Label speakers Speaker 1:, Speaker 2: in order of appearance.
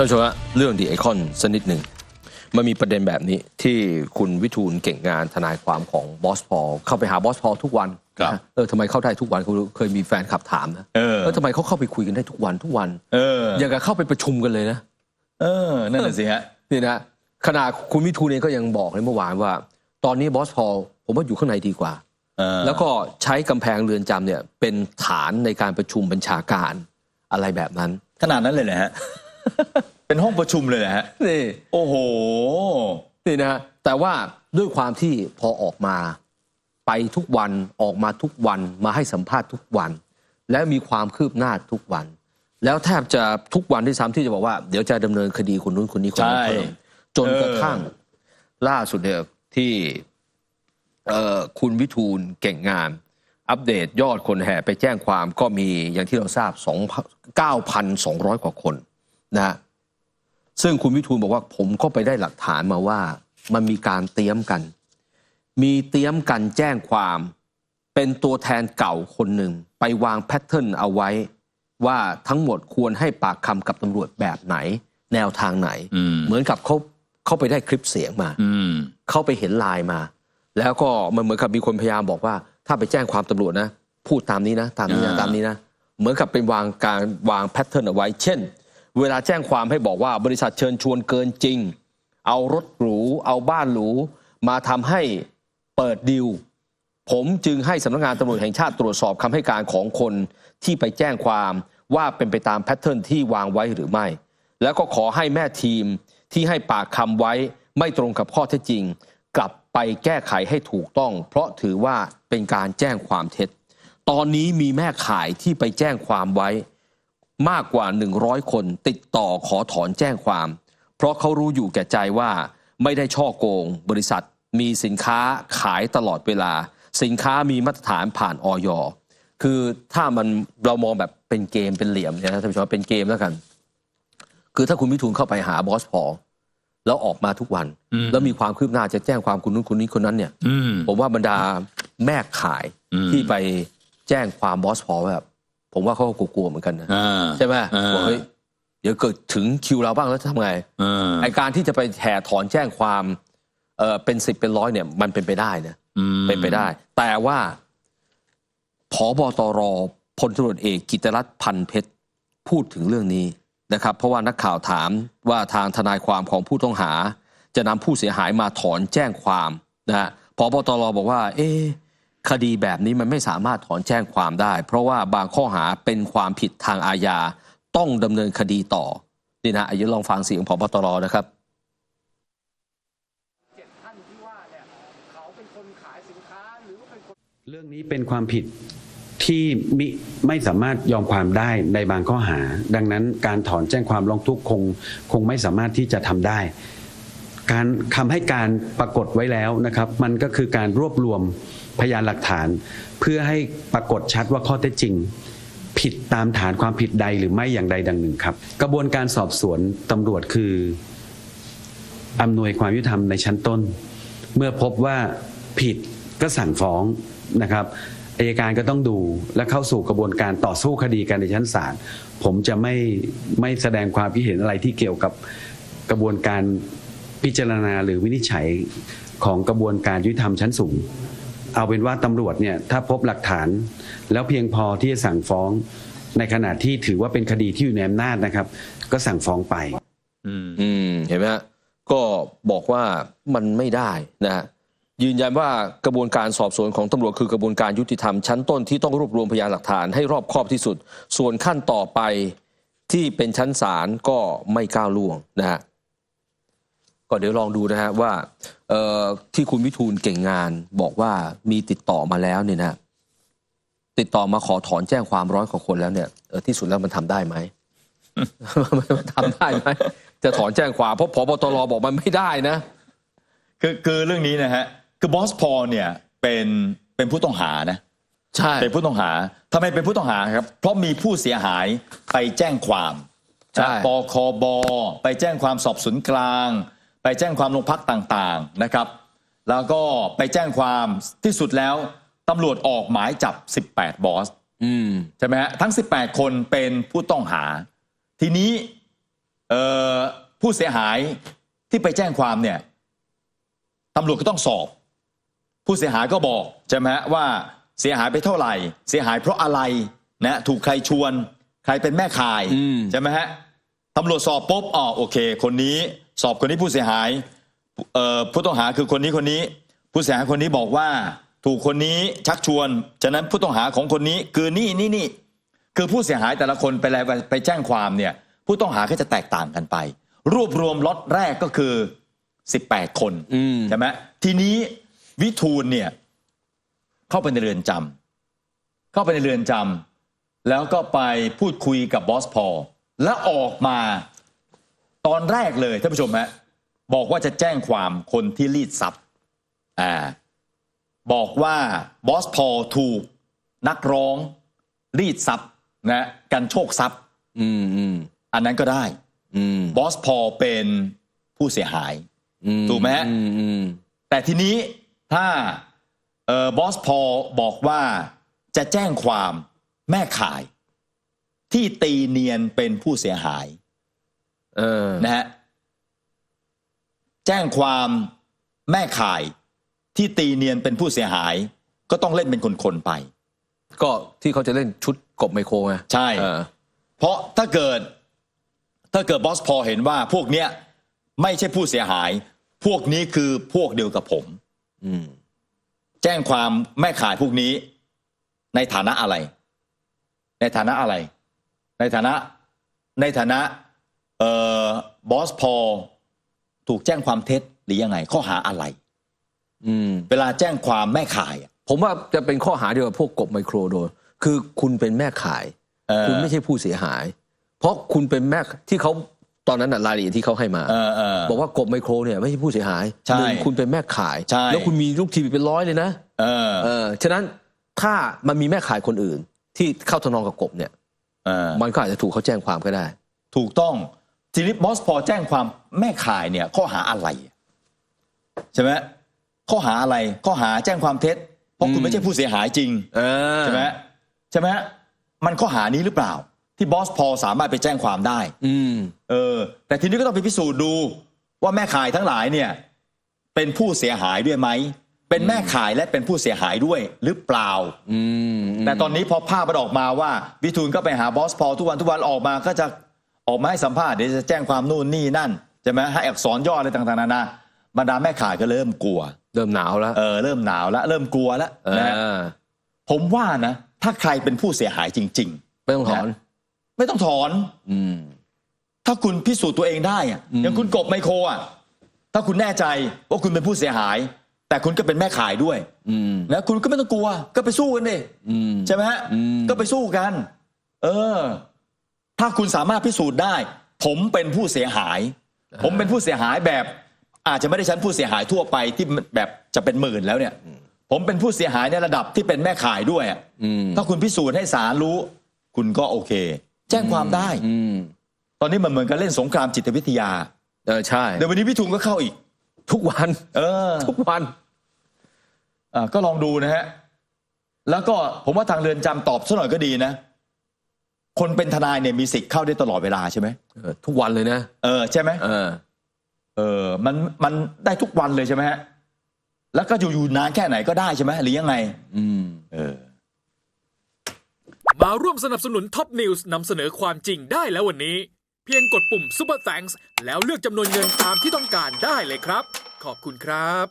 Speaker 1: ท่านผู้ชมฮะเรื่องดีไอคอนสักนิดหนึ่งมันมีประเด็นแบบนี้ที่คุณวิทูลเก่งงานทนายความของบอสพอลเข้าไปหาบอสพอลทุกวัน
Speaker 2: ครับ
Speaker 1: นะเออทำไมเข้าได้ทุกวันคุณเคยมีแฟนขับถามนะ
Speaker 2: เออ
Speaker 1: แล้วทำไมเขาเข้าไปคุยกันได้ทุกวันทุกวัน
Speaker 2: เออ
Speaker 1: อย่างกับเข้าไปประชุมกันเลยนะ
Speaker 2: เออ นั่นน่ะสิฮะ
Speaker 1: นี่นะขณะคุณวิทูลเองก็ยังบอกเลยเมื่อวานว่า ตอนนี้บอสพอลผมว่าอยู่ข้างในดีกว่า
Speaker 2: เออ
Speaker 1: แล้วก็ใช้กำแพงเรือนจำเนี่ยเป็นฐานในการประชุมบัญชาการอะไรแบบนั้น
Speaker 2: ขนาดนั้นเลยเหรอฮะ เป็นห้องประชุมเลยเหรอฮะ
Speaker 1: นี่
Speaker 2: โอ้โห
Speaker 1: นี่นะฮะแต่ว่าด้วยความที่พอออกมา ไปทุกวันออกมาทุกวันมาให้สัมภาษณ์ทุกวัน และมีความคืบหน้าทุกวัน แล้วแทบจะทุกวันที่ซ้ำที่จะบอกว่าเดี๋ยวจะดำเนินคดีคนนู้นคนนี้คนนั้น
Speaker 2: ใช่
Speaker 1: เพิ่มจนกระทั่งล่าสุดเนี่ยที่เอ่อคุณวิทูลเก่งงาม อัปเดตยอดคนแห่ไปแจ้งความก็มีอย่างที่เราทราบ9,200 กว่าคน นะฮะซึ่งคุณวิทูลบอกว่าผมก็ไปได้หลักฐานมาว่า มันมีการเตรียมกัน มีเตรียมกันแจ้งความเป็นตัวแทนเก่าคนหนึ่งไปวางแพทเทิร์นเอาไว้ ว่าทั้งหมดควรให้ปากคำกับตำรวจแบบไหน แนวทางไหน
Speaker 2: อืม
Speaker 1: เหมือนกับเขาเขาไปได้คลิปเสียงมา
Speaker 2: อืม
Speaker 1: เข้าไปเห็นไลน์มา แล้วก็มันเหมือนกับมีคนพยายามบอกว่า ถ้าไปแจ้งความตำรวจนะ พูดตามนี้นะ ตามนี้นะ
Speaker 2: อ่า
Speaker 1: ตามนี้นะ เหมือนกับเป็นวางการวางแพทเทิร์นเอาไว้ เช่น เวลาแจ้งความให้บอกว่าบริษัทเชิญชวนเกินจริง เอารถหรู เอาบ้านหรู มาทำให้เปิดดิว ผมจึงให้สำนักงานตำรวจแห่งชาติตรวจสอบคำให้การของคนที่ไปแจ้งความว่าเป็นไปตามแพทเทิร์นที่วางไว้หรือไม่ แล้วก็ขอให้แม่ทีมที่ให้ปากคำไว้ไม่ตรงกับข้อเท็จจริง กลับไปแก้ไขให้ถูกต้อง เพราะถือว่าเป็นการแจ้งความเท็จ ตอนนี้มีแม่ขายที่ไปแจ้งความไว้ มากกว่า 100 คนติดต่อขอถอนแจ้งความ เพราะเขารู้อยู่แก่ใจว่าไม่ได้ช่อโกง บริษัท มีสินค้าขายตลอดเวลา สินค้ามีมาตรฐานผ่านออยคือถ้ามันเรามองแบบเป็นเกมเป็นเหลี่ยมเนี่ยนะท่านผู้ชมเป็นเกมแล้วกัน คือถ้าคุณวิทูลเข้าไปหาบอสพอลแล้วออกมาทุกวัน
Speaker 2: อืม
Speaker 1: แล้วมีความคืบหน้าจะแจ้งความคุณนู้นคนนี้คนนั้นเนี่ย
Speaker 2: อืม
Speaker 1: ผมว่าบรรดาแม่ขาย
Speaker 2: อืม
Speaker 1: ที่ไปแจ้งความบอสพอลแบบ ผมว่าเขาก็กลัวๆเหมือนกันนะ
Speaker 2: อ่า
Speaker 1: ใช่ไหม
Speaker 2: อ่า
Speaker 1: บอกเฮ้ยเดี๋ยวเกิดถึงคิวเราบ้างแล้วทำไง
Speaker 2: อ่า
Speaker 1: ไอการที่จะไปแห่ถอนแจ้งความเออเป็นสิบเป็นร้อยเนี่ย มันเป็นไปได้นะ
Speaker 2: อืม
Speaker 1: เป็นไปได้ แต่ว่าผบตรพลตำรวจเอกกิตติรัตน์พันเพชรพูดถึงเรื่องนี้นะครับ เพราะว่านักข่าวถามว่าทางทนายความของผู้ต้องหา จะนำผู้เสียหายมาถอนแจ้งความนะฮะพบตรบอกว่า เอ๊ะ คดีแบบนี้มันไม่สามารถถอนแจ้งความได้ เพราะว่าบางข้อหาเป็นความผิดทางอาญาต้องดำเนินคดีต่อนี่นะอายุลองฟังเสียงพบตรนะครับ
Speaker 3: เจ็ดท่านที่ว่าเนี่ยเขาเป็นคนขายสินค้าหรือว่าเป็นคน
Speaker 4: เรื่องนี้เป็นความผิดที่มิไม่สามารถยอมความได้ในบางข้อหา ดังนั้นการถอนแจ้งความร้องทุกข์คงคงไม่สามารถที่จะทำได้ การคำให้การปรากฏไว้แล้วนะครับ มันก็คือการรวบรวมพยานหลักฐาน เพื่อให้ปรากฏชัดว่าข้อเท็จจริง ผิดตามฐานความผิดใดหรือไม่อย่างใดดังหนึ่งครับ กระบวนการสอบสวนตำรวจคืออำนวยความยุติธรรมในชั้นต้น เมื่อพบว่าผิดก็สั่งฟ้องนะครับอายการก็ต้องดูและเข้าสู่กระบวนการต่อสู้คดีกันในชั้นศาลผมจะไม่ไม่แสดงความคิดเห็นอะไรที่เกี่ยวกับกระบวนการ พิจารณาหรือวินิจฉัยของกระบวนการยุติธรรมชั้นสูง เอาเป็นว่าตำรวจเนี่ยถ้าพบหลักฐาน แล้วเพียงพอที่จะสั่งฟ้อง ในขณะที่ถือว่าเป็นคดีที่อยู่ในอำนาจนะครับ ก็สั่งฟ้องไป
Speaker 2: อืม
Speaker 1: เห็นไหมฮะก็บอกว่ามันไม่ได้นะฮะยืนยันว่ากระบวนการสอบสวนของตำรวจคือกระบวนการยุติธรรมชั้นต้นที่ต้องรวบรวมพยานหลักฐานให้รอบคอบที่สุด ส่วนขั้นต่อไปที่เป็นชั้นศาลก็ไม่ก้าวล่วงนะฮะ ก็เดี๋ยวลองดูนะฮะว่าเอ่อที่คุณวิทูลเก่งงานบอกว่ามีติดต่อมาแล้วเนี่ยนะติดต่อมาขอถอนแจ้งความร้อยกว่าคนแล้วเนี่ยเออที่สุดแล้วมันทำได้ไหมมันทำได้ไหมจะถอนแจ้งความเพราะพบตรบอกมันไม่ได้นะ
Speaker 2: คือคือเรื่องนี้นะฮะคือบอสพอลเนี่ยเป็นเป็นผู้ต้องหานะ
Speaker 1: ใช่
Speaker 2: เป็นผู้ต้องหาทำไมเป็นผู้ต้องหาครับ เพราะมีผู้เสียหายไปแจ้งความ
Speaker 1: ใช่
Speaker 2: ปคบไปแจ้งความสอบสวนกลาง ไปแจ้งความโรงพักต่างๆนะครับ แล้วก็ไปแจ้งความที่สุดแล้วตำรวจออกหมายจับ 18 บอส
Speaker 1: อืม
Speaker 2: ใช่ไหมฮะทั้ง 18 คนเป็นผู้ต้องหา ทีนี้เอ่อผู้เสียหายที่ไปแจ้งความเนี่ยตำรวจก็ต้องสอบ ผู้เสียหายก็บอกใช่ไหมฮะว่าเสียหายไปเท่าไหร่ เสียหายเพราะอะไรนะถูกใครชวน ใครเป็นแม่ขาย
Speaker 1: อืม
Speaker 2: ใช่ไหมฮะตำรวจสอบปุ๊บอ๋อโอเค คนนี้ สอบคนนี้ผู้เสียหายเอ่อผู้ต้องหาคือคนนี้คนนี้ ผู้เสียหายคนนี้บอกว่าถูกคนนี้ชักชวน ฉะนั้นผู้ต้องหาของคนนี้คือนี่นี่นี่คือผู้เสียหายแต่ละคนไปอะไรไปไปแจ้งความเนี่ยผู้ต้องหาก็จะแตกต่างกันไป รวบรวมล็อตแรกก็คือ 18 คน
Speaker 1: อืม
Speaker 2: ใช่ไหมทีนี้วิทูลเนี่ยเข้าไปในเรือนจำเข้าไปในเรือนจำแล้วก็ไปพูดคุยกับบอสพอลแล้วออกมา ตอนแรกเลยท่านผู้ชมฮะบอกว่าจะแจ้งความคนที่รีดทรัพย์อ่าบอกว่าบอสพอลถูกนักร้องรีดทรัพย์นะกันโชคทรัพย์
Speaker 1: อืมอืม
Speaker 2: อันนั้นก็ได้
Speaker 1: อืม
Speaker 2: บอสพอลเป็นผู้เสียหาย
Speaker 1: อื
Speaker 2: ถูกไหมฮะ
Speaker 1: อืมอืม
Speaker 2: แต่ทีนี้ถ้าเออบอสพอลบอกว่าจะแจ้งความแม่ขาย ที่ตีเนียนเป็นผู้เสียหาย
Speaker 1: เออ
Speaker 2: นะฮะแจ้งความแม่ขายที่ตีเนียนเป็นผู้เสียหาย ก็ต้องเล่นเป็นคนๆไป
Speaker 1: ก็ที่เขาจะเล่นชุดกบไมโครไง
Speaker 2: ใช่
Speaker 1: เออ
Speaker 2: เพราะถ้าเกิดถ้าเกิดบอสพอลเห็นว่าพวกเนี้ยไม่ใช่ผู้เสียหาย พวกนี้คือพวกเดียวกับผม
Speaker 1: อืม
Speaker 2: แจ้งความแม่ขายพวกนี้ ในฐานะอะไร ในฐานะอะไร ในฐานะ ในฐานะ เอ่อบอสพอลถูกแจ้งความเท็จหรือยังไง ข้อหาอะไร
Speaker 1: อืม
Speaker 2: เวลาแจ้งความแม่ขายอะ
Speaker 1: ผมว่าจะเป็นข้อหาเดียวกับพวกกบไมโครโดนคือคุณเป็นแม่ขาย
Speaker 2: เออ
Speaker 1: คุณไม่ใช่ผู้เสียหาย เพราะคุณเป็นแม่ที่เขาตอนนั้นน่ะรายละเอียดที่เขาให้มา
Speaker 2: เออเออ
Speaker 1: บอกว่ากบไมโครเนี่ยไม่ใช่ผู้เสียหาย
Speaker 2: ใช่
Speaker 1: หนึ่งคุณเป็นแม่ขาย
Speaker 2: ใช่
Speaker 1: แล้วคุณมีลูกทีมเป็นร้อยเลยนะ
Speaker 2: เออ
Speaker 1: เออฉะนั้นถ้ามันมีแม่ขายคนอื่น ที่เข้าทำนองกับกบเนี่ย
Speaker 2: เออ
Speaker 1: มันก็อาจจะถูกเขาแจ้งความก็ได้
Speaker 2: ถูกต้อง ทีนี้บอสพอแจ้งความแม่ขายเนี่ยข้อหาอะไรใช่ไหมข้อหาอะไรข้อหาแจ้งความเท็จเพราะคุณ
Speaker 1: อืม
Speaker 2: ไม่ใช่ผู้เสียหายจริง
Speaker 1: เออ
Speaker 2: ใช่ไหมใช่ไหมมันข้อหานี้หรือเปล่า ที่บอสพอลสามารถไปแจ้งความได้
Speaker 1: อืม
Speaker 2: เออ แต่ทีนี้ก็ต้องไปพิสูจน์ดู ว่าแม่ขายทั้งหลายเนี่ย เป็นผู้เสียหายด้วยไหมเป็นแม่ขายและเป็นผู้เสียหายด้วยหรือเปล่า
Speaker 1: อืม
Speaker 2: แต่ตอนนี้พอภาพมันออกมาว่าวิทูลก็ไปหาบอสพอลทุกวันทุกวันออกมาก็จะ ออกมาให้สัมภาษณ์เดี๋ยวจะแจ้งความนู่นนี่นั่นใช่ไหมให้อักษรย่ออะไรต่างๆนานาบรรดาแม่ขายก็เริ่มกลัว
Speaker 1: เริ่มหนาวแล้ว
Speaker 2: เออเริ่มหนาวแล้วเริ่มกลัวแล้ว
Speaker 1: เอ
Speaker 2: นะฮะ
Speaker 1: อ
Speaker 2: ผมว่านะ ถ้าใครเป็นผู้เสียหายจริง
Speaker 1: ไม่ต้องถอน
Speaker 2: ๆไม่ต้องถอน
Speaker 1: อืม
Speaker 2: ถ้าคุณพิสูจน์ตัวเองได้อะ
Speaker 1: อืม
Speaker 2: อย่างคุณกบไมโครอะถ้าคุณแน่ใจว่าคุณเป็นผู้เสียหาย แต่คุณก็เป็นแม่ขายด้วย
Speaker 1: อืม
Speaker 2: นะคุณก็ไม่ต้องกลัว ก็ไปสู้กันดิ
Speaker 1: อืม
Speaker 2: ใช่ไหมฮะ
Speaker 1: อืม
Speaker 2: ก็ไปสู้กัน เออ ถ้าคุณสามารถพิสูจน์ได้ ผมเป็นผู้เสียหาย ผมเป็นผู้เสียหายแบบอาจจะไม่ได้ชั้นผู้เสียหายทั่วไปที่แบบจะเป็นหมื่นแล้วเนี่ย ผมเป็นผู้เสียหายในระดับที่เป็นแม่ขายด้วยอะ
Speaker 1: อืม
Speaker 2: ถ้าคุณพิสูจน์ให้ศาลรู้ คุณก็โอเค แจ้งความได้
Speaker 1: อืม
Speaker 2: ตอนนี้มันเหมือนกับเล่นสงครามจิตวิทยา
Speaker 1: เออใช่
Speaker 2: เดี๋ยววันนี้พี่ทุงก็เข้าอีก
Speaker 1: ทุกวัน
Speaker 2: เออ
Speaker 1: ทุกวัน
Speaker 2: อะก็ลองดูนะฮะ แล้วก็ผมว่าทางเรือนจำตอบซะหน่อยก็ดีนะ คนเป็นทนายเนี่ยมีสิทธิ์เข้าได้ตลอดเวลาใช่ไหม
Speaker 1: เออทุกวันเลยนะ
Speaker 2: เออใช่ไหม
Speaker 1: เออ
Speaker 2: เออมันมันได้ทุกวันเลยใช่ไหมฮะแล้วก็อยู่อยู่นานแค่ไหนก็ได้ใช่ไหมหรือยังไง
Speaker 1: อืม
Speaker 2: เออ
Speaker 5: มาร่วมสนับสนุนท็อปนิวส์นำเสนอความจริงได้แล้ววันนี้ เพียงกดปุ่ม Super Thanks แล้วเลือกจำนวนเงินตามที่ต้องการได้เลยครับ ขอบคุณครับ